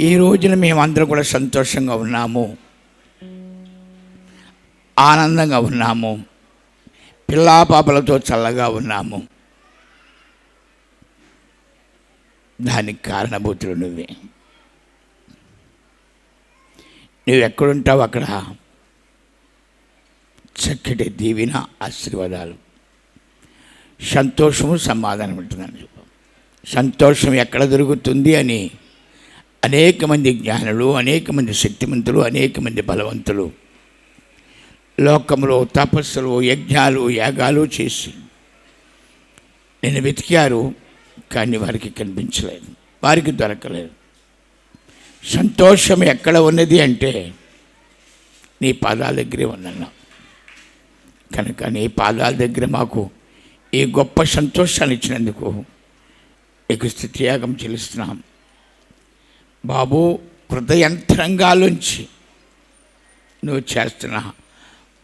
ఈ రోజున మేమందరం కూడా సంతోషంగా ఉన్నాము. ఆనందంగా ఉన్నాము. పిల్లాపాపలతో చల్లగా ఉన్నాము. దానికి కారణభూతులు నువ్వే. నువ్వు ఎక్కడుంటావు అక్కడ? చక్కటి దీవిన ఆశీర్వాదాలు. సంతోషము సమాధానం ఉంటుందని సంతోషం ఎక్కడ దొరుకుతుంది అని అనేక మంది జ్ఞానులు అనేక మంది శక్తిమంతులు అనేక మంది బలవంతులు. లోకంలో తపస్సులు యజ్ఞాలు యాగాలు చేసి నేను వెతికారు కానీ వారికి కనిపించలేదు. వారికి దొరకలేదు. సంతోషం ఎక్కడ ఉన్నది అంటే నీ పాదాల దగ్గరే ఉందన్నా. కనుక నీ పాదాల దగ్గర మాకు ఈ గొప్ప సంతోషాన్ని ఇచ్చినందుకు నీకు స్థితియాగం చెల్లిస్తున్నాం. బాబు హృదయంతరంగాలోంచి నువ్వు చేస్తున్న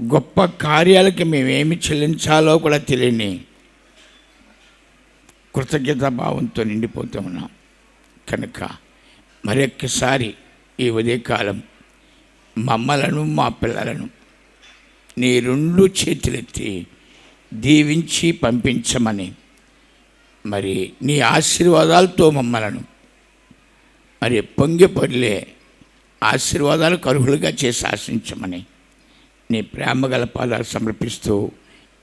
గొప్ప కార్యాలకి మేమేమి చెల్లించాలో కూడా తెలియని కృతజ్ఞత భావంతో నిండిపోతూ ఉన్నాం. కనుక మరొక్కసారి ఈ ఉదయకాలం మమ్మలను మా పిల్లలను నీ రెండు చేతులెత్తి దీవించి పంపించమని మరి నీ ఆశీర్వాదాలతో మమ్మలను మరి పొంగి ఆశీర్వాదాలు ఆశీర్వాదాలకు అర్హులుగా చేసి ఆశించమని నీ ప్రేమ గల పాదాలు సమర్పిస్తూ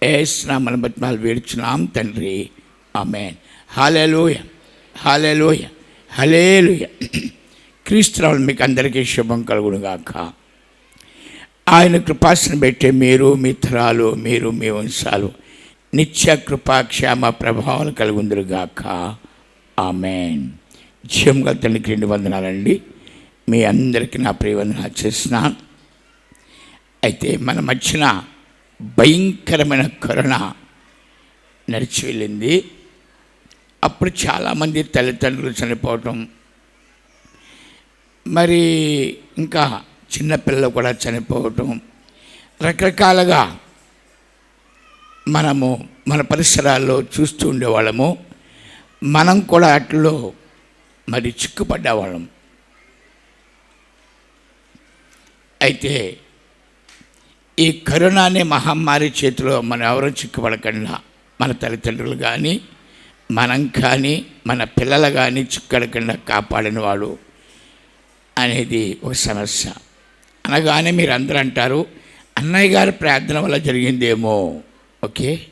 ఏస్నామల బతిమాలు వేడుచున్నాం తండ్రి. ఆమెన్. హాలేలోయ హాలేలోయ హలేలుయ క్రీస్తురావులు మీకు అందరికీ శుభం కలుగునుగాక. ఆయన కృపాసన పెట్టే మీరు మీ తరాలు మీరు మీ వంశాలు నిత్య కృపాక్షేమ ప్రభావం కలుగుందరుగాక. ఆమెన్. జీవంగా తండ్రికి రెండు వందనాలండి. మీ అందరికీ నా ప్రియవందనాలు చేస్తున్నాను అయితే మన మధ్యన భయంకరమైన కరోనా నడిచి వెళ్ళింది. అప్పుడు చాలామంది తల్లిదండ్రులు చనిపోవటం. మరి ఇంకా చిన్నపిల్లలు కూడా చనిపోవటం. రకరకాలుగా మనము మన పరిసరాల్లో చూస్తూ ఉండేవాళ్ళము. మనం కూడా అట్లో మరి చిక్కుపడ్డవాళ్ళం. అయితే ఈ కరోనా అనే మహమ్మారి చేతిలో మనం ఎవరూ చిక్కుపడకుండా మన తల్లిదండ్రులు కానీ మనం కానీ మన పిల్లలు కానీ చిక్కడకుండా కాపాడిన వాడు అనేది ఒక సమస్య. అనగానే మీరు అందరూ అంటారు అన్నయ్య గారి ప్రార్థన వల్ల జరిగిందేమో. ఓకే?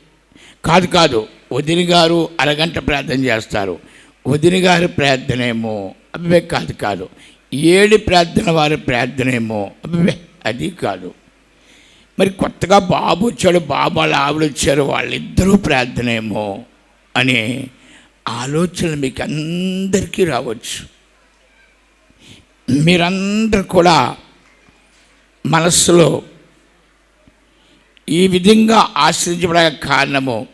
కాదు కాదు వదిన గారు అరగంట ప్రార్థన చేస్తారు. వదిన గారి ప్రార్థనేమో అబ్బే కాదు కాదు. ఏడు ప్రార్థన వారి ప్రార్థనేమో అబ్బే అది కాదు. మరి కొత్తగా బాబు వచ్చాడు బాబు వాళ్ళ ఆవిడ వచ్చారు వాళ్ళిద్దరూ ప్రార్థనేమో అనే ఆలోచనలు మీకు అందరికీ రావచ్చు. మీరందరూ కూడా మనస్సులో ఈ విధంగా ఆశ్రయించబడే కారణము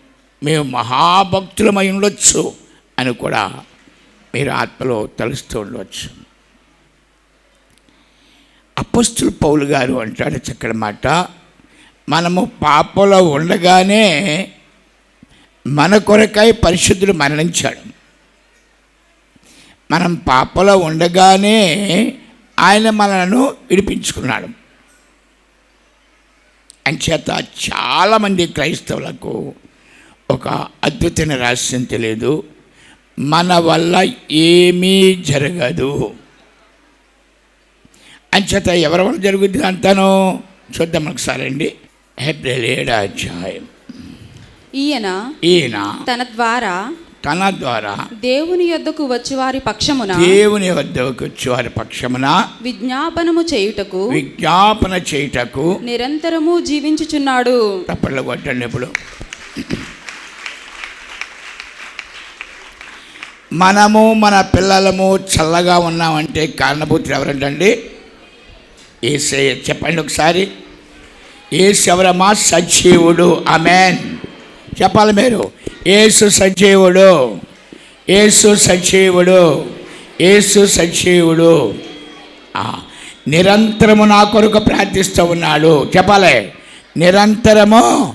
మేము మహాభక్తులమై ఉండొచ్చు. అని కూడా మీరు ఆత్మలో తలుస్తూ ఉండవచ్చు. అపస్తులు పౌలు గారు అంటాడు చక్కడ మాట మనము పాపలో ఉండగానే మన కొరకై పరిశుద్ధుడు మరణించాడు. మనం పాపలో ఉండగానే ఆయన మనను విడిపించుకున్నాడు. అంచేత చాలామంది క్రైస్తవులకు ఒక అద్భుతమైన రహస్యం తెలియదు. మన వల్ల ఏమీ జరగదు. అంచేత ఎవరి వల్ల జరుగుతుంది అంటాను చూద్దాం ఒకసారి అండి. ఏప్రిల్ ఏడు అధ్యాయం. ఈయన ఈయన తన ద్వారా తన ద్వారా దేవుని యొద్దకు వచ్చి వారి పక్షమున దేవుని వద్దకు వచ్చి వారి పక్షమున విజ్ఞాపనము చేయుటకు విజ్ఞాపన చేయుటకు నిరంతరము జీవించుచున్నాడు. తప్పట్లు కొట్టండి ఇప్పుడు. మనము మన పిల్లలము చల్లగా ఉన్నామంటే కారణభూతులు ఎవరంటండి? ఏసే. చెప్పండి ఒకసారి. ఏసెవరమా సజీవుడు. అమెన్ చెప్పాలి మీరు. ఏసు సజీవుడు. ఏసు సజీవుడు. ఏసు సజీవుడు. నిరంతరము నా కొరకు ప్రార్థిస్తూ ఉన్నాడు. చెప్పాలి. నిరంతరము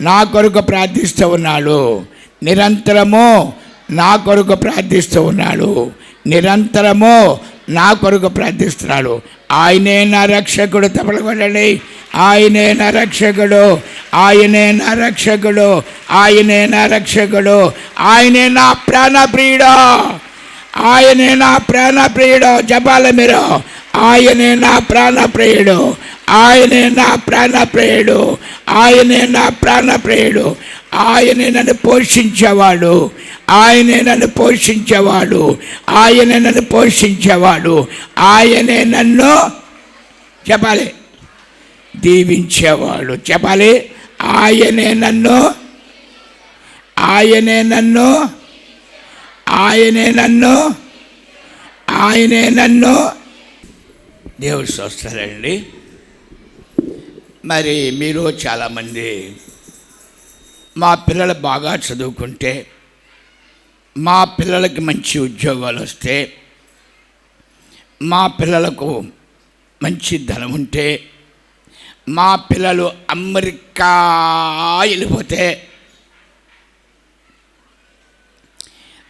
నా కొరకు ప్రార్థిస్తూ ఉన్నాడు. నిరంతరము నా కొరకు ప్రార్థిస్తూ ఉన్నాడు. నిరంతరము నా కొరకు ప్రార్థిస్తున్నాడు. ఆయనే నా రక్షకుడు తమలకొండండి ఆయనే నా రక్షకుడు ఆయనే నా రక్షకుడు ఆయనే నా రక్షకుడు ఆయనే నా ప్రాణప్రియుడు. ఆయనే నా ప్రాణప్రియుడు. చెప్పాలి మీరు ఆయనే నా ప్రాణప్రియుడు. ఆయనే నా ప్రాణప్రియుడు. ఆయనే నా ప్రాణప్రియుడు. ఆయనే నన్ను పోషించేవాడు. ఆయనే నన్ను పోషించేవాడు. ఆయనే నన్ను పోషించేవాడు. ఆయనే నన్ను చెప్పాలి. దీవించేవాడు. చెప్పాలి. ఆయనే నన్ను ఆయనే నన్ను ఆయనే నన్ను ఆయనే నన్ను. దేవుడు చూస్తారండి మరి మీరు చాలామంది మా పిల్లలు బాగా చదువుకుంటే మా పిల్లలకి మంచి ఉద్యోగాలు వస్తే మా పిల్లలకు మంచి ధనం ఉంటే మా పిల్లలు అమెరికా వెళ్ళిపోతే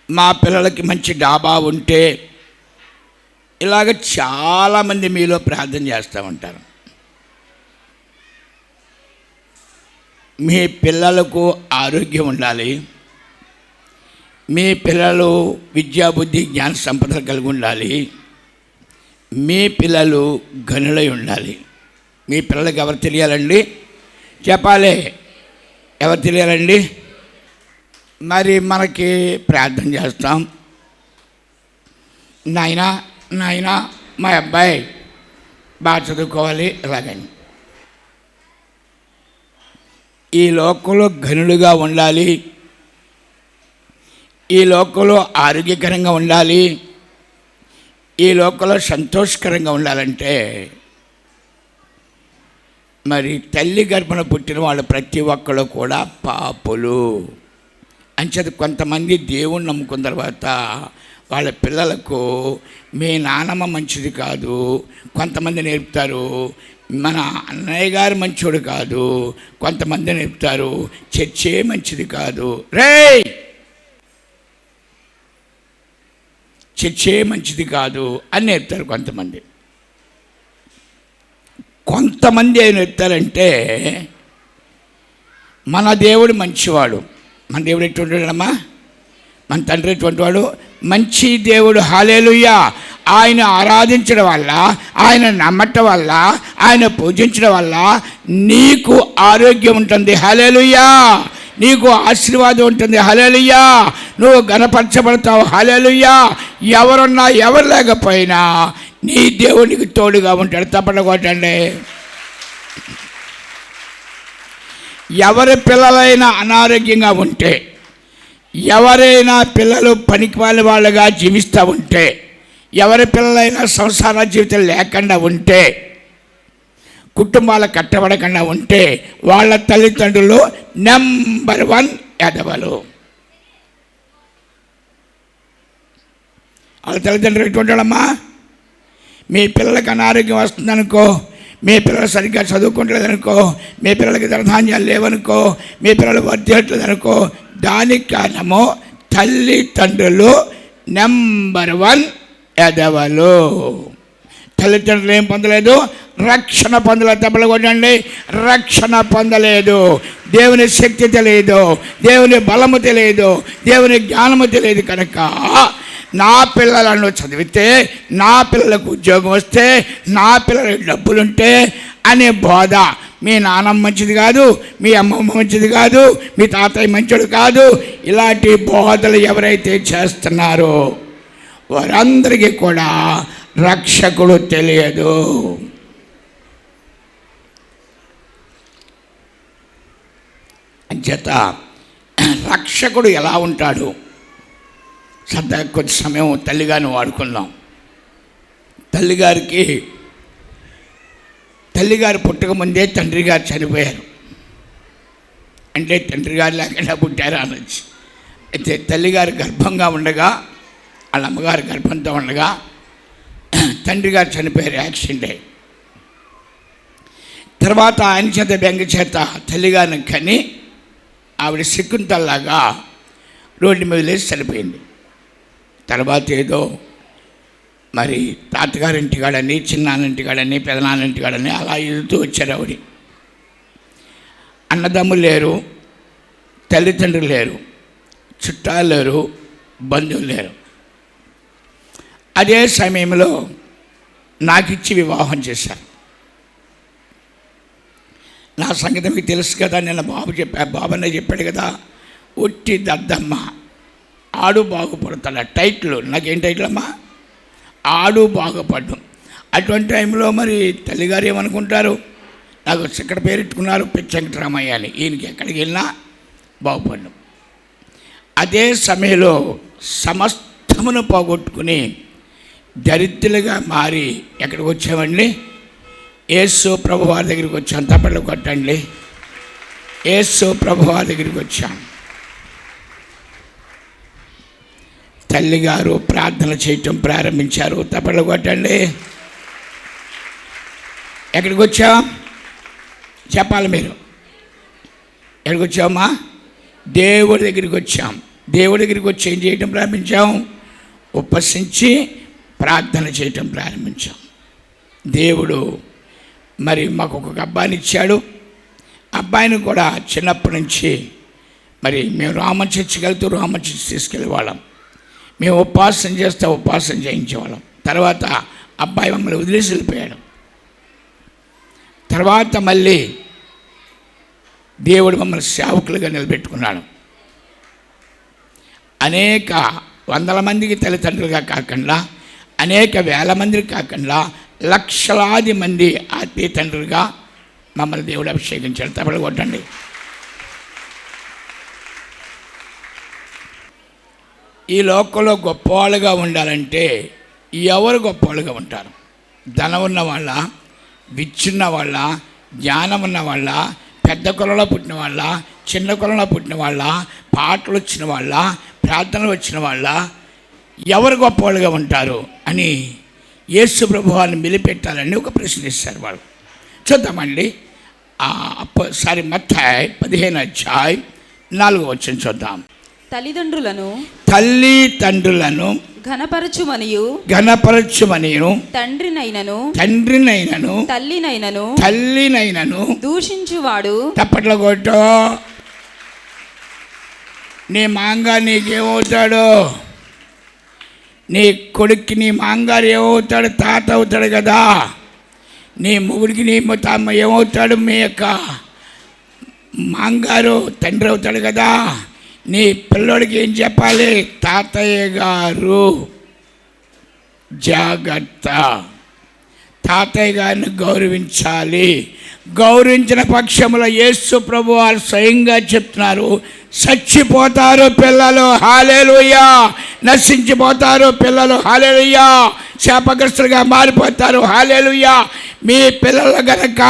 మా పిల్లలకి మంచి డాబా ఉంటే ఇలాగ చాలామంది మీలో ప్రార్థన చేస్తూ ఉంటారు. మీ పిల్లలకు ఆరోగ్యం ఉండాలి. మీ పిల్లలు విద్యాబుద్ధి జ్ఞాన సంపదలు కలిగి ఉండాలి. మీ పిల్లలు గనులై ఉండాలి. మీ పిల్లలకు ఎవరు తెలియాలండి? చెప్పాలి. ఎవరు తెలియాలండి? మరి మనకి ప్రార్థన చేస్తాం. నాయనా నాయనా మా అబ్బాయి బాగా చదువుకోవాలి. ఇలాగని ఈ లోకంలో ఘనులుగా ఉండాలి. ఈ లోకంలో ఆరోగ్యకరంగా ఉండాలి. ఈ లోకంలో సంతోషకరంగా ఉండాలంటే మరి తల్లి గర్భన పుట్టిన వాళ్ళు ప్రతి ఒక్కరు కూడా పాపులు. అంచేత కొంతమంది దేవుణ్ణి నమ్ముకున్న తర్వాత వాళ్ళ పిల్లలకు మీ నానమ్మ మంచిది కాదు. కొంతమంది నేర్పుతారు. మన అన్నయ్య గారు మంచోడు కాదు కొంతమంది చెప్తారు చర్చే మంచిది కాదు. రేయ్! చర్చే మంచిది కాదు అని నేర్పుతారు కొంతమంది. కొంతమంది ఏం నేర్పుతారంటే మన దేవుడు మంచివాడు. మన దేవుడు ఎటువంటివాడమ్మా మన తండ్రి ఎటువంటి వాడు? మంచి దేవుడు. హాలేలుయ్యా ఆయన ఆరాధించడం వల్ల ఆయన నమ్మటం వల్ల ఆయన పూజించడం వల్ల నీకు ఆరోగ్యం ఉంటుంది. హలేలుయ్యా నీకు ఆశీర్వాదం ఉంటుంది. హలేలుయ్యా నువ్వు గణపరచబడతావు. హలేలుయ్యా ఎవరున్నా ఎవరు లేకపోయినా నీ దేవునికి తోడుగా ఉంటాడు. తప్పట కొట్టండి. ఎవరి పిల్లలైనా అనారోగ్యంగా ఉంటే ఎవరైనా పిల్లలు పనికిమాలి వాళ్ళుగా జీవిస్తూ ఉంటే ఎవరి పిల్లలైనా సంసార జీవితం లేకుండా ఉంటే కుటుంబాలు కట్టబడకుండా ఉంటే వాళ్ళ తల్లిదండ్రులు నెంబర్ వన్ ఎదవలు వాళ్ళ తల్లిదండ్రులు ఎటువంటి వాళ్ళమ్మా? మీ పిల్లలకి అనారోగ్యం వస్తుందనుకో మీ పిల్లలు సరిగ్గా చదువుకుంటలేదనుకో మీ పిల్లలకి ధనధాన్యాలు లేవనుకో మీ పిల్లలు వర్ధిట్లేదనుకో దానికి కారణము తల్లిదండ్రులు నెంబర్ వన్ ఎదవలు తల్లిదండ్రులు ఏం పొందలేదు? రక్షణ పొందలేదు. దెబ్బలు కొట్టండి. రక్షణ పొందలేదు. దేవుని శక్తి తెలియదు. దేవుని బలము తెలియదు. దేవుని జ్ఞానము తెలియదు కనుక నా పిల్లలను చదివితే నా పిల్లలకు ఉద్యోగం వస్తే నా పిల్లలకు డబ్బులుంటే అనే బోధ మీ నాన్నమ్మ మంచిది కాదు మీ అమ్మమ్మ మంచిది కాదు మీ తాతయ్య మంచోడు కాదు. ఇలాంటి బోధలు ఎవరైతే చేస్తున్నారో వారందరికీ కూడా రక్షకుడు తెలియదు. అంచేత రక్షకుడు ఎలా ఉంటాడు? సరదా కొద్ది సమయం తల్లిగారిని వాడుకుందాం. తల్లిగారికి తల్లిగారు పుట్టక ముందే తండ్రి గారు చనిపోయారు. అంటే తండ్రి గారు లేకుండా పుట్టారు అనొచ్చు. అయితే తల్లిగారు గర్భంగా ఉండగా వాళ్ళ అమ్మగారు గర్భంతో ఉండగా తండ్రి గారు చనిపోయారు యాక్సిడెంట్ అయ్యి. తర్వాత ఆయన చేత బెంగ చేత తల్లిగారిని కని ఆవిడ సిక్కుంతల్లాగా రోడ్డు మీద లేచి చనిపోయింది. తర్వాత ఏదో మరి తాతగారింటికాడని చిన్నాన్నింటికాడని పెదనాన్నింటికాడని అలా ఎదుగుతూ వచ్చారు ఆవిడ. అన్నదమ్ములు లేరు తల్లిదండ్రులు లేరు చుట్టాలు లేరు బంధువులు లేరు. అదే సమయంలో నాకిచ్చి వివాహం చేశారు. నా సంగతి మీకు తెలుసు కదా నిన్న బాబు చెప్పా బాబు అన్న చెప్పాడు కదా ఒట్టి దద్దమ్మ ఆడు బాగుపడతాడు. టైటిల్ నాకేం టైటిల్ అమ్మా? ఆడు బాగుపడ్డం. అటువంటి టైంలో మరి తల్లిగారు ఏమనుకుంటారు? నాకు ఇక్కడ పేరెట్టుకున్నారు పిచ్చంకటరామయ్య అని. ఈయనకి ఎక్కడికి వెళ్ళినా బాగుపడ్డం. అదే సమయంలో సమస్తమును పోగొట్టుకుని దరిద్రులుగా మారి ఎక్కడికి వచ్చామండి? ఏసు ప్రభువారి దగ్గరికి వచ్చాం. తప్పట్లు కొట్టండి. ఏసు ప్రభువారి దగ్గరికి వచ్చాం. తల్లిగారు ప్రార్థన చేయటం ప్రారంభించారు. తప్పట్లు కొట్టండి. ఎక్కడికి వచ్చాం? చెప్పాలి మీరు. ఎక్కడికి వచ్చామా? దేవుడి దగ్గరికి వచ్చాం. దేవుడి దగ్గరికి వచ్చి ఏం చేయటం ప్రారంభించాం? ఉపసించి ప్రార్థన చేయటం ప్రారంభించాం. దేవుడు మరి మాకు ఒక అబ్బాయిని ఇచ్చాడు. అబ్బాయిని కూడా చిన్నప్పటి నుంచి మరి మేము రామ చర్చికి వెళ్తూ రామ చర్చి తీసుకెళ్ళేవాళ్ళం మేము ఉపాసన చేస్తే ఉపాసన చేయించేవాళ్ళం. తర్వాత అబ్బాయి మమ్మల్ని వదిలేసి వెళ్ళిపోయాడు. తర్వాత మళ్ళీ దేవుడు మమ్మల్ని సేవకులుగా నిలబెట్టుకున్నాడు. అనేక వందల మందికి తల్లిదండ్రులుగా కాకుండా అనేక వేల మందికి కాకుండా లక్షలాది మంది ఆత్మీయ తండ్రులుగా మమ్మల్ని దేవుడు అభిషేకించాడు. తప్పలు కొట్టండి. ఈ లోకంలో గొప్పవాళ్ళుగా ఉండాలంటే ఎవరు గొప్పవాళ్ళుగా ఉంటారు? ధనం ఉన్న వాళ్ళ విచ్చున్న వాళ్ళ? జ్ఞానం ఉన్న వాళ్ళ? పెద్ద కులంలో పుట్టిన వాళ్ళ? చిన్న కులంలో పుట్టిన వాళ్ళ? పాటలు వచ్చిన వాళ్ళ? ప్రార్థనలు వచ్చిన వాళ్ళ? ఎవరు గొప్పవాళ్ళుగా ఉంటారు అని యేసు ప్రభు వారిని మిలిపెట్టాలని ఒక ప్రశ్న ఇస్తారు వాళ్ళు. చూద్దామండి. సారీ మత్తాయి పదిహేను అధ్యాయ్ నాలుగు వచ్చిన చూద్దాం. తల్లిదండ్రులను తల్లి తండ్రులను ఘనపరచుమనియు గణపరచుమనిను తండ్రినైనను తండ్రినైనను తల్లినైనను తల్లినైనను దూషించువాడు. తప్పట్లో కొట్టు. నీ మాంగా నీకేమవుతాడు? నీ కొడుక్కి నీ మాంగారు ఏమవుతాడు? తాత అవుతాడు కదా. నీ మొగుడికి నీ తమ్మ ఏమవుతాడు? మీ యొక్క మాంగారు తండ్రి అవుతాడు కదా. నీ పిల్లోడికి ఏం చెప్పాలి? తాతయ్య గారు జాగ్రత్త. తాతయ్య గారిని గౌరవించాలి. గౌరవించిన పక్షంలో యేసు ప్రభు వారు స్వయంగా చెప్తున్నారు చచ్చిపోతారు పిల్లలు హాలేలుయ్యా నశించిపోతారు పిల్లలు హాలేలుయ్యా శాపగ్రస్తులుగా మారిపోతారు హాలేలుయ్యా మీ పిల్లలు గనక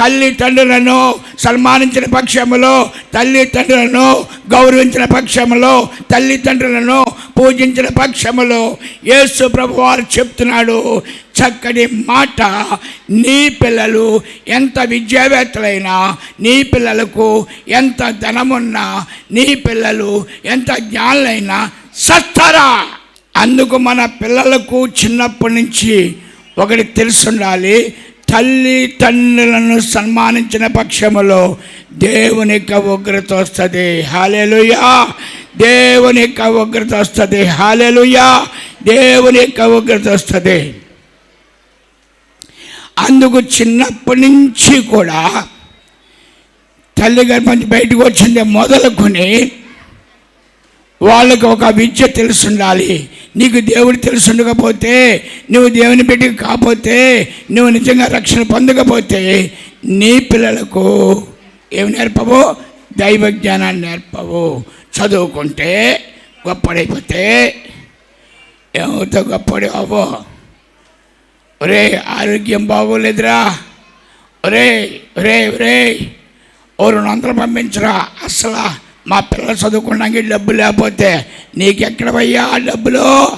తల్లిదండ్రులను సన్మానించిన పక్షములో తల్లిదండ్రులను గౌరవించిన పక్షములో తల్లిదండ్రులను పూజించిన పక్షములో యేసు ప్రభు వారు చెప్తున్నాడు చక్కటి మాట. నీ పిల్లలు ఎంత విద్యావేత్తలైనా నీ పిల్లలకు ఎంత ధనమున్నా నీ పిల్లలు ఎంత జ్ఞానులైనా సత్తరా. అందుకు మన పిల్లలకు చిన్నప్పటి నుంచి ఒకటి తెలుసుండాలి. తల్లి తండ్రులను సన్మానించిన పక్షములో దేవుని యొక్క ఉగ్రత వస్తుంది. హాలేలుయా దేవుని యొక్క ఉగ్రత వస్తుంది. హాలేలుయా దేవుని యొక్క ఉగ్రత వస్తుంది. అందుకు చిన్నప్పటి నుంచి కూడా తల్లి గర్భం బయటకు వచ్చింది మొదలుకొని వాళ్ళకి ఒక విద్య తెలుసుండాలి. నీకు దేవుడు తెలుసుండకపోతే నువ్వు దేవుని బిడ్డ కాకపోతే నువ్వు నిజంగా రక్షణ పొందకపోతే నీ పిల్లలకు ఏమి నేర్పవు? దైవ జ్ఞానాన్ని నేర్పవు. చదువుకుంటే గొప్పడైపోతే ఏమవుతావు? గొప్పడి అవ్వో ఒరే ఆరోగ్యం బాగోలేదురా. ఒరే ఒరే ఒరే. ఓ రెండు వందలు పంపించరా. అసలు మా పిల్లలు చదువుకోవడానికి డబ్బు లేకపోతే నీకెక్కడవయ్యా ఆ డబ్బులు?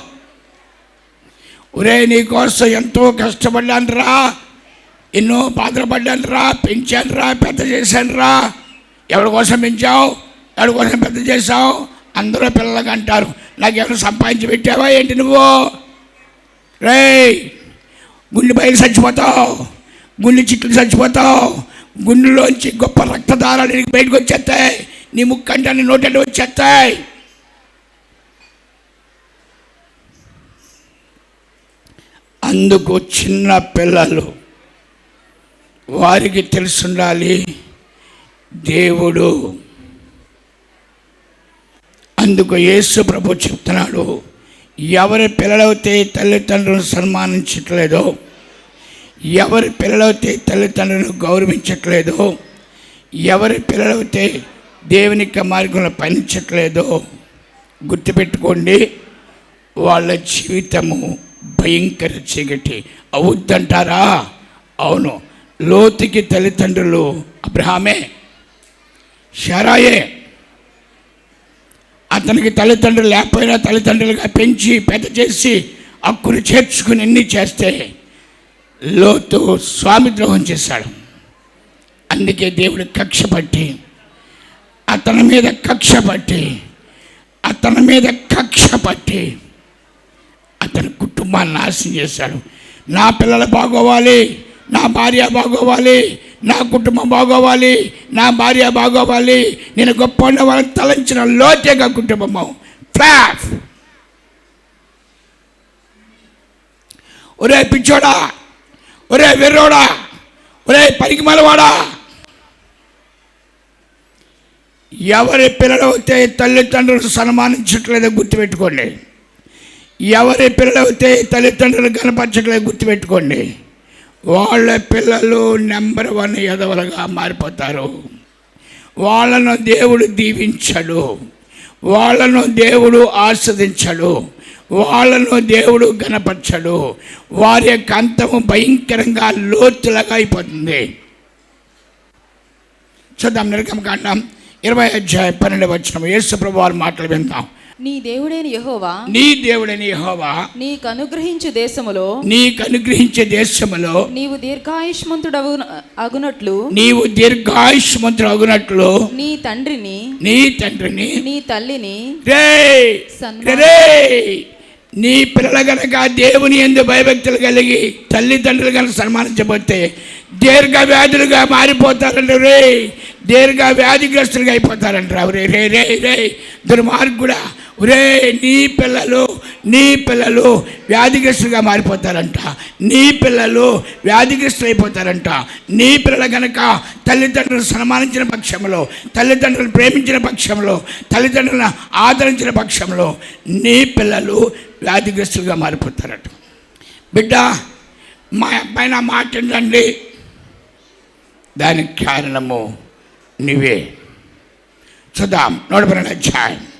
ఒరే నీకోసం ఎంతో కష్టపడ్డానురా. ఎన్నో బాధపడ్డానురా. పెంచానురా పెద్ద చేశానురా. ఎవరి కోసం పెంచావు? ఎవరి కోసం పెద్ద చేశావు? అందరూ పిల్లలకు అంటారు. నాకేమైనా సంపాదించి పెట్టావా ఏంటి నువ్వు? రేయ్! గుండె బయలు చచ్చిపోతావు. గుండె చిట్లు చచ్చిపోతావు. గుండెలోంచి గొప్ప రక్తదారాలు నీకు బయటకు వచ్చేస్తాయి. నీ ముక్కంటే నీ నోటంటే వచ్చేస్తాయి. అందుకు చిన్న పిల్లలు వారికి తెలుసుండాలి దేవుడు అందుకు యేసు ప్రభు చెప్తున్నాడు ఎవరి పిల్లలైతే తల్లిదండ్రులను సన్మానించట్లేదో ఎవరి పిల్లలైతే తల్లిదండ్రులను గౌరవించట్లేదో ఎవరి పిల్లలైతే దేవునిక మార్గంలో పనిచట్లేదో గుర్తుపెట్టుకోండి వాళ్ళ జీవితము భయంకర చీకటి. అవుద్దంటారా? అవును. లోతుకి తల్లిదండ్రులు అబ్రహామే షరాయే అతనికి తల్లిదండ్రులు లేకపోయినా తల్లిదండ్రులుగా పెంచి పెద్ద చేసి అక్కును చేర్చుకుని ఎన్ని చేస్తే లోతు స్వామి ద్రోహం చేశాడు. అందుకే దేవుడు కక్ష పట్టి అతని మీద కక్ష పట్టి అతని మీద కక్ష పట్టి అతని కుటుంబాన్ని నాశనం చేశాడు. నా పిల్లలు బాగోవాలి నా భార్య బాగోవాలి నా కుటుంబం బాగోవాలి నా భార్య బాగోవాలి నేను గొప్ప వాళ్ళని తలంచిన లోతేగా కుటుంబము. ఫ్లాఫ్ ఒరే పిచ్చోడా ఒరే వెర్రోడా ఒరే పనికి మలవాడా ఎవరి పిల్లలు అయితే తల్లిదండ్రులు సన్మానించట్లేదో గుర్తుపెట్టుకోండి. ఎవరి పిల్లలు అయితే తల్లిదండ్రులు కనపరచట్లేదు గుర్తుపెట్టుకోండి. వాళ్ళ పిల్లలు నెంబర్ వన్ ఎదవలుగా మారిపోతారు. వాళ్ళను దేవుడు దీవించడు. వాళ్ళను దేవుడు ఆస్వాదించడు. వాళ్ళను దేవుడు గనపరచడు వారి యొక్క అంతము భయంకరంగా లోతులగా అయిపోతుంది. చూద్దాం నిర్గమకాండం ఇరవై అధ్యాయ పన్నెండు వచ్చిన యేసు ప్రభు వారి మాటలు విందాం. నీ దేవుడైన యెహోవా నీ దేవుడని యెహోవా నీకు అనుగ్రహించు దేశములో నీకు అనుగ్రహించే దేశములో నీవు దీర్ఘాయుష్మంతుడవు అగునట్లు నీవు దీర్ఘాయుష్మంతుడు అగునట్లు నీ తండ్రిని నీ తండ్రిని నీ తల్లిని రే నీ పిల్లలు గనక దేవుని ఎందు భయభక్తులు కలిగి తల్లిదండ్రులు కనుక సన్మానించబోతే దీర్ఘ వ్యాధులుగా మారిపోతారంట రే దీర్ఘ వ్యాధిగ్రస్తులుగా అయిపోతారంటారు రే రే రే రే దుర్మార్గుడా ఒరే నీ పిల్లలు నీ పిల్లలు వ్యాధిగ్రస్తులుగా మారిపోతారంట. నీ పిల్లలు వ్యాధిగ్రస్తులు అయిపోతారంట నీ పిల్లలు కనుక తల్లిదండ్రులను సన్మానించిన పక్షంలో తల్లిదండ్రులు ప్రేమించిన పక్షంలో తల్లిదండ్రులను ఆదరించిన పక్షంలో నీ పిల్లలు వ్యాధిగ్రస్తులుగా మారిపోతారట. బిడ్డ మా అబ్బాయి నా మాట ఏంటండి దానికి కారణము నువ్వే. చూద్దాం నూట అధ్యాయం.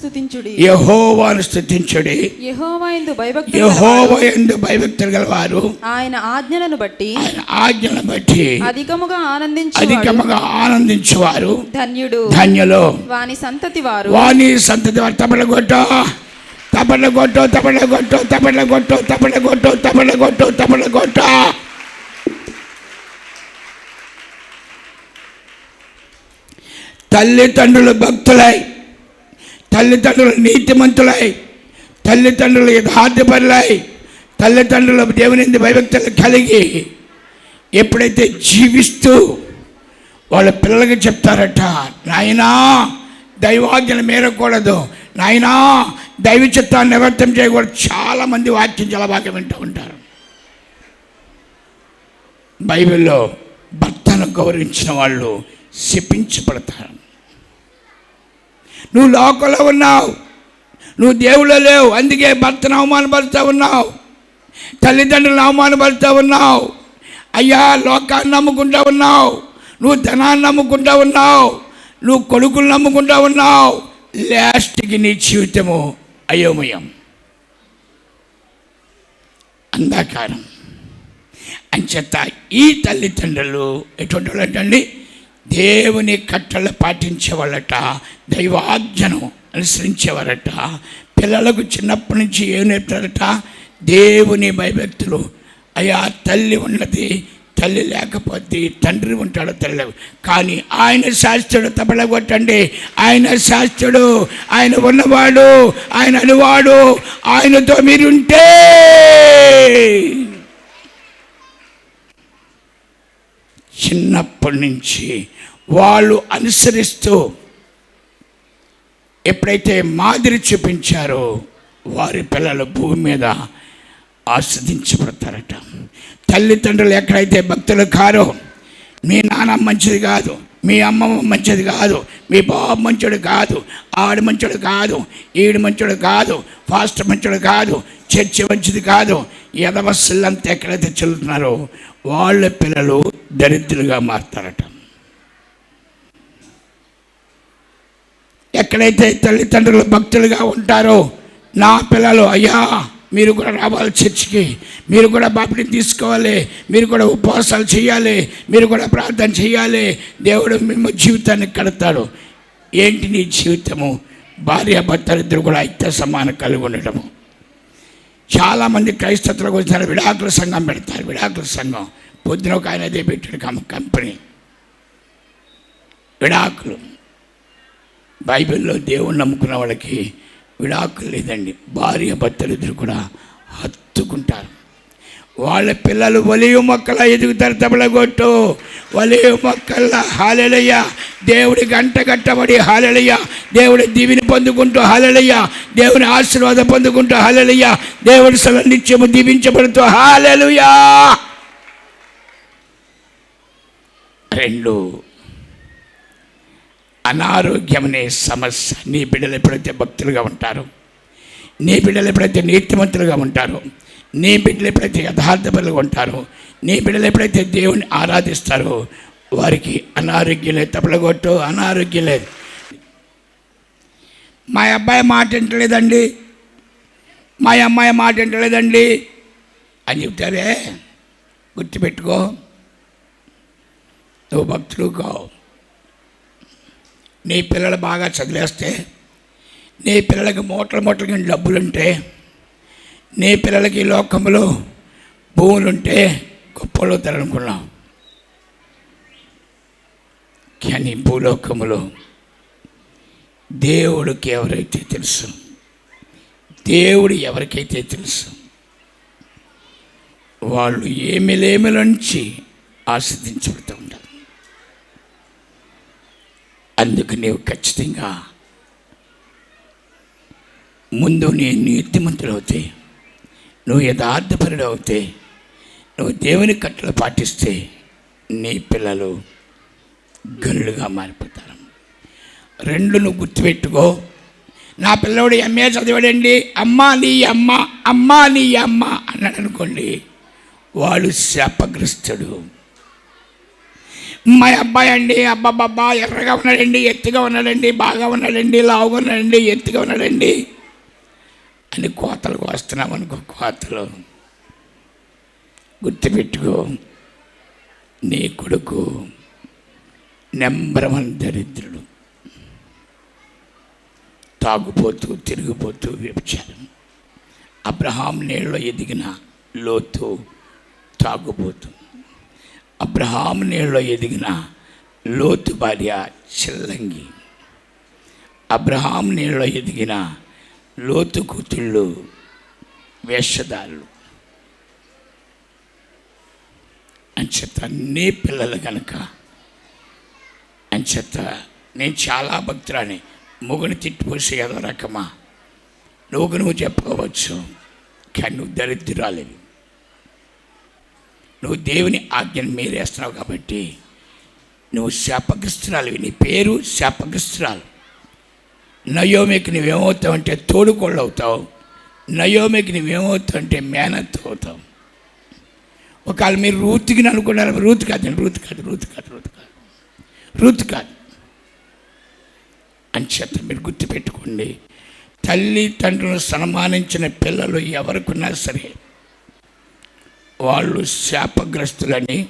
స్తుతించుడి యహోవాను స్థుతించుడి. యెహోవా యందు భయభక్తులు యహోవ గలవారు ఎందు భయభక్తులు గలవారు. ఆయన ఆజ్ఞలను బట్టి ఆయన ఆజ్ఞలను బట్టి అధికముగా ఆనందించు అధికముగా ఆనందించువారు. ధన్యుడు. ధన్యులు. వాని సంతతి వారు వాణి సంతతి వారు తపల కొట్టో. తపల కొట్టో తపల కొట్టో తపల కొట్టో తపల కొట్టో తపల కొట్టో తపల కొట్టో. తల్లిదండ్రులు భక్తులై తల్లిదండ్రులు నీతిమంతులై తల్లిదండ్రులు యథార్థపరులై తల్లిదండ్రులు దేవుని భయభక్తులు కలిగి ఎప్పుడైతే జీవిస్తూ వాళ్ళ పిల్లలకి చెప్తారట నాయనా దైవాజ్ఞను మేరకూడదు. నాయనా దైవ చిత్తాన్ని నివర్తం చేయకూడదు. చాలామంది వాక్యం చాలా బాగా వింటూ ఉంటారు. బైబిల్లో భర్తను గౌరవించిన వాళ్ళు శపించబడతారు. నువ్వు లోకంలో ఉన్నావు. నువ్వు దేవుళ్ళు లేవు. అందుకే భర్తను అవమానపరుస్తూ ఉన్నావు. తల్లిదండ్రులను అవమానపరుస్తూ ఉన్నావు. అయ్యా లోకాన్ని నమ్ముకుంటూ ఉన్నావు. నువ్వు ధనాన్ని నమ్ముకుంటూ ఉన్నావు. నువ్వు కొడుకులు నమ్ముకుంటూ ఉన్నావు. లాస్ట్కి నీ జీవితము అయోమయం. అంధాకారం. అంచేత ఈ తల్లిదండ్రులు ఎటువంటి వాళ్ళు అంటే దేవుని కట్టలు పాటించేవాళ్ళట దైవాజ్ఞను అనుసరించేవారట పిల్లలకు చిన్నప్పటి నుంచి ఏం నేర్పారట దేవుని భయభక్తులు. అయ్యా తల్లి ఉన్నది తల్లి లేకపోతే తండ్రి ఉంటాడు తల్లి కానీ ఆయన శాస్త్రుడు తబల కొట్టండి. ఆయన శాస్త్రుడు ఆయన ఉన్నవాడు ఆయన అనువాడు ఆయనతో మీరుంటే. చిన్నప్పటి నుంచి వాళ్ళు అనుసరిస్తూ ఎప్పుడైతే మాదిరి చూపించారో వారి పిల్లలు భూమి మీద ఆస్వాదించబడతారట. తల్లిదండ్రులు ఎక్కడైతే భక్తులు కారో మీ నాన్న మంచిది కాదు మీ అమ్మమ్మ మంచిది కాదు మీ బాబు మంచోడు కాదు ఆడు మంచోడు కాదు ఈడు మంచోడు కాదు ఫాస్ట్ మంచోడు కాదు చర్చి మంచిది కాదు ఎదవస్సులంతా ఎక్కడైతే చెల్లుతున్నారో వాళ్ళ పిల్లలు దరిద్రులుగా మారుతారట. ఎక్కడైతే తల్లిదండ్రులు భక్తులుగా ఉంటారో నా పిల్లలు అయ్యా మీరు కూడా రావాలి చర్చికి. మీరు కూడా బాపిని తీసుకోవాలి. మీరు కూడా ఉపవాసాలు చేయాలి. మీరు కూడా ప్రార్థన చేయాలి. దేవుడు మేము జీవితాన్ని కడతాడు. ఏంటి నీ జీవితము? భార్య భర్తలు ఇద్దరు కూడా ఐక్య సమానం కలిగి ఉండటము. చాలామంది క్రైస్తవులకు వచ్చిన విడాకుల సంఘం పెడతారు. విడాకుల సంఘం. పొద్దున ఒక ఆయన అదే పెట్టాడు. కం- కంపెనీ. విడాకులు. బైబిల్లో దేవుణ్ణి నమ్ముకున్న వాళ్ళకి విడాకులు లేదండి. భార్య భర్తలు ఇద్దరు కూడా హత్తుకుంటారు. వాళ్ళ పిల్లలు ఒలియు మొక్కల ఎదుగుతారు తబలగొట్టు ఒలియు మొక్కల హాలెలయ్య దేవుడి గంట కట్టబడి హాలెలయ్య దేవుడి దీవిని పొందుకుంటూ హాలెలయ్య దేవుని ఆశీర్వాదం పొందుకుంటూ హాలెలయ్య దేవుడి సల నిత్యము దీవించబడుతూ హాలెలుయా రెండు అనారోగ్యం అనే సమస్య. నీ బిడ్డలు ఎప్పుడైతే భక్తులుగా ఉంటారు నీ బిడ్డలు ఎప్పుడైతే నీతిమంతులుగా ఉంటారో నీ బిడ్డలు ఎప్పుడైతే యథార్థపరులు ఉంటారో నీ బిడ్డలు ఎప్పుడైతే దేవుని ఆరాధిస్తారో వారికి అనారోగ్యం లేదు తప్పలగొట్టు అనారోగ్యం లేదు. మా అబ్బాయి మాట వింటలేదండి. మా అమ్మాయి మాట వింటలేదండి. అని చెప్తారే గుర్తుపెట్టుకో. నువ్వు భక్తులు కావు. నీ పిల్లలు బాగా చదివేస్తే నీ పిల్లలకి మూటలు మూటలకి డబ్బులుంటే నీ పిల్లలకి లోకములు భూములుంటే గొప్పలు తెరనుకున్నాం కానీ భూలోకములో దేవుడికి ఎవరైతే తెలుసు దేవుడు ఎవరికైతే తెలుసు వాళ్ళు ఏమిలేమిలోంచి ఆస్వాదించబడుతూ ఉంటారు. అందుకు నీవు ఖచ్చితంగా ముందు నేను నీతిమంతులు అవుతాయి నువ్వు యథార్థపరుడు అవుతే నువ్వు దేవుని కట్టలు పాటిస్తే నీ పిల్లలు గనులుగా మారిపోతారు. రెండు నువ్వు గుర్తుపెట్టుకో. నా పిల్లవాడు ఎంఏ చదివాడండి? అమ్మా నీ అమ్మ అమ్మా నీ అమ్మ అన్నాడు అనుకోండి వాడు శాపగ్రస్తుడు. మా అబ్బాయి అండి అబ్బాబ్బా ఎర్రగా ఉన్నాడండి ఎత్తుగా ఉన్నాడండి బాగా ఉన్నాడండి లావుగా ఉన్నాడండి ఎత్తుగా ఉన్నాడండి. అని కోతలు కోస్తున్నాం అనుకో కోతలు. గుర్తుపెట్టుకో నీ కొడుకు నెంబర్ వన్ దరిద్రుడు. తాగుపోతూ తిరిగిపోతూ వ్యభిచారం. అబ్రహాం నీళ్ళలో ఎదిగిన లోతు తాగుపోతూ అబ్రహాం నీళ్ళలో ఎదిగిన లోతు భార్య చిల్లంగి. అబ్రహాం నీళ్ళలో ఎదిగిన లోతు కూతుళ్ళు వేషధారులు. అంచేత అన్నీ పిల్లలు కనుక అంచేత నేను చాలా భక్తురాని మొగుని తిట్టిపోసి ఏదో రకమా. నువ్వు నువ్వు చెప్పుకోవచ్చు కానీ నువ్వు దరిద్రాలేవి నువ్వు దేవుని ఆజ్ఞను మీరేస్తున్నావు కాబట్టి నువ్వు శాపగ్రస్తురాలివి. నీ పేరు శాపగ్రస్తురాలు. నయోమికి నువ్వేమవుతావు అంటే తోడుకోళ్ళు అవుతావు నయోమికి నువ్వేమవుతావు అంటే మేనత్ అవుతావు ఒకవేళ మీరు రూత్కి అనుకున్నారు రూత్ కాదు రూత్ కాదు రూత్ కాదు రూత్ కాదు. రూత్ కాదు. అంచేత మీరు గుర్తుపెట్టుకోండి. తల్లి తండ్రులను సన్మానించిన పిల్లలు ఎవరికున్నా సరే వాళ్ళు శాపగ్రస్తులని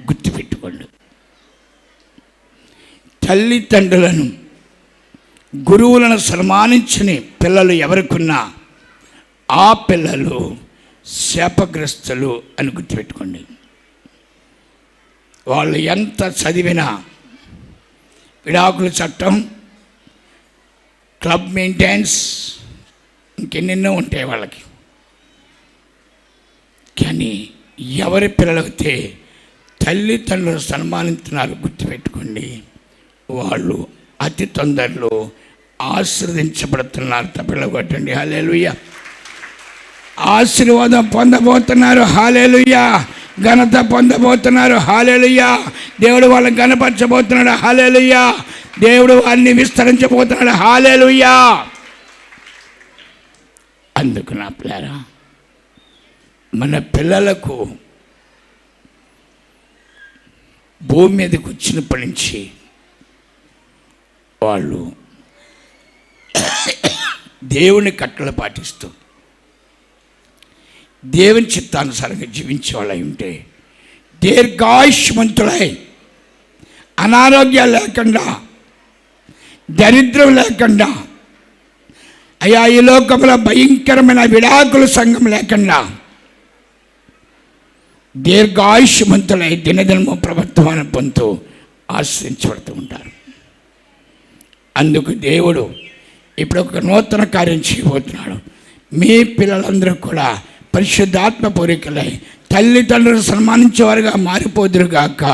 గుర్తుపెట్టుకోండి. తల్లిదండ్రులను గురువులను సన్మానించని పిల్లలు ఎవరికున్నా ఆ పిల్లలు శాపగ్రస్తులు అని గుర్తుపెట్టుకోండి. వాళ్ళు ఎంత చదివినా విడాకుల చట్టం క్లబ్ మెయింటెనెన్స్ ఇంకెన్నెన్నో ఉంటాయి వాళ్ళకి. కానీ ఎవరి పిల్లలైతే తల్లిదండ్రులు సన్మానిస్తున్నారు గుర్తుపెట్టుకోండి వాళ్ళు అతి తొందరలో ఆశీర్వదించబడుతున్నారు. తప్పిలగొట్టండి హాలేలుయ్య ఆశీర్వాదం పొందబోతున్నారు. హాలేలుయ్య ఘనత పొందబోతున్నారు. హాలేలుయ్య దేవుడు వాళ్ళని గణపరచబోతున్నాడు హాలేలుయ్య దేవుడు వారిని విస్తరించబోతున్నాడు. హాలేలుయ్య అందుకు నా పిల్లరా మన పిల్లలకు భూమి మీదకి వచ్చినప్పటి నుంచి వాళ్ళు దేవుని కట్టలు పాటిస్తూ దేవుని చిత్తానుసారంగా జీవించే వాళ్ళై ఉంటే దీర్ఘాయుష్మంతులై అనారోగ్యాలు లేకుండా దరిద్రం లేకుండా అయ్యా ఈ లోకంలో భయంకరమైన విడాకుల సంఘం లేకుండా దీర్ఘాయుష్మంతులై దినదినము ప్రభుత్వాన్ని పొందుతూ ఆశ్రయించబడుతూ ఉంటారు. అందుకు దేవుడు ఇప్పుడు ఒక నూతన కార్యం చేయబోతున్నాడు. మీ పిల్లలందరూ కూడా పరిశుద్ధాత్మ పూరికలై తల్లిదండ్రులు సన్మానించేవారుగా మారిపోదురుగాక.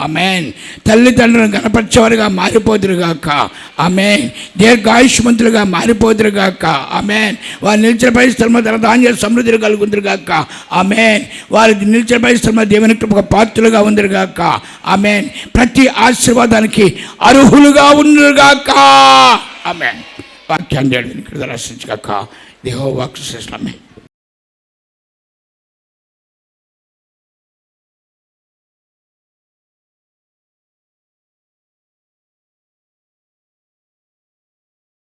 అమేన్ తల్లిదండ్రులను గణపరిచేవారుగా మారిపోదురుగాక. అమేన్ దీర్ఘాయుష్మంతులుగా మారిపోదురుగాక. అమేన్ వారు నిలిచిన పరిస్థితుల్లో ధర ధాన్య సమృద్ధి కలుగుందిరుగాక. అమేన్ వారి నిలిచిన పరిస్థితుల్లో దేవుని కృపకు పాత్రులుగా ఉందిరుగాక. అమేన్ ప్రతి ఆశీర్వాదానికి అర్హులుగా ఉందిరుగాక. అమేన్ వాక్యాన్ని ఇక్కడ దర్శించగాక. దేహో వాక్సు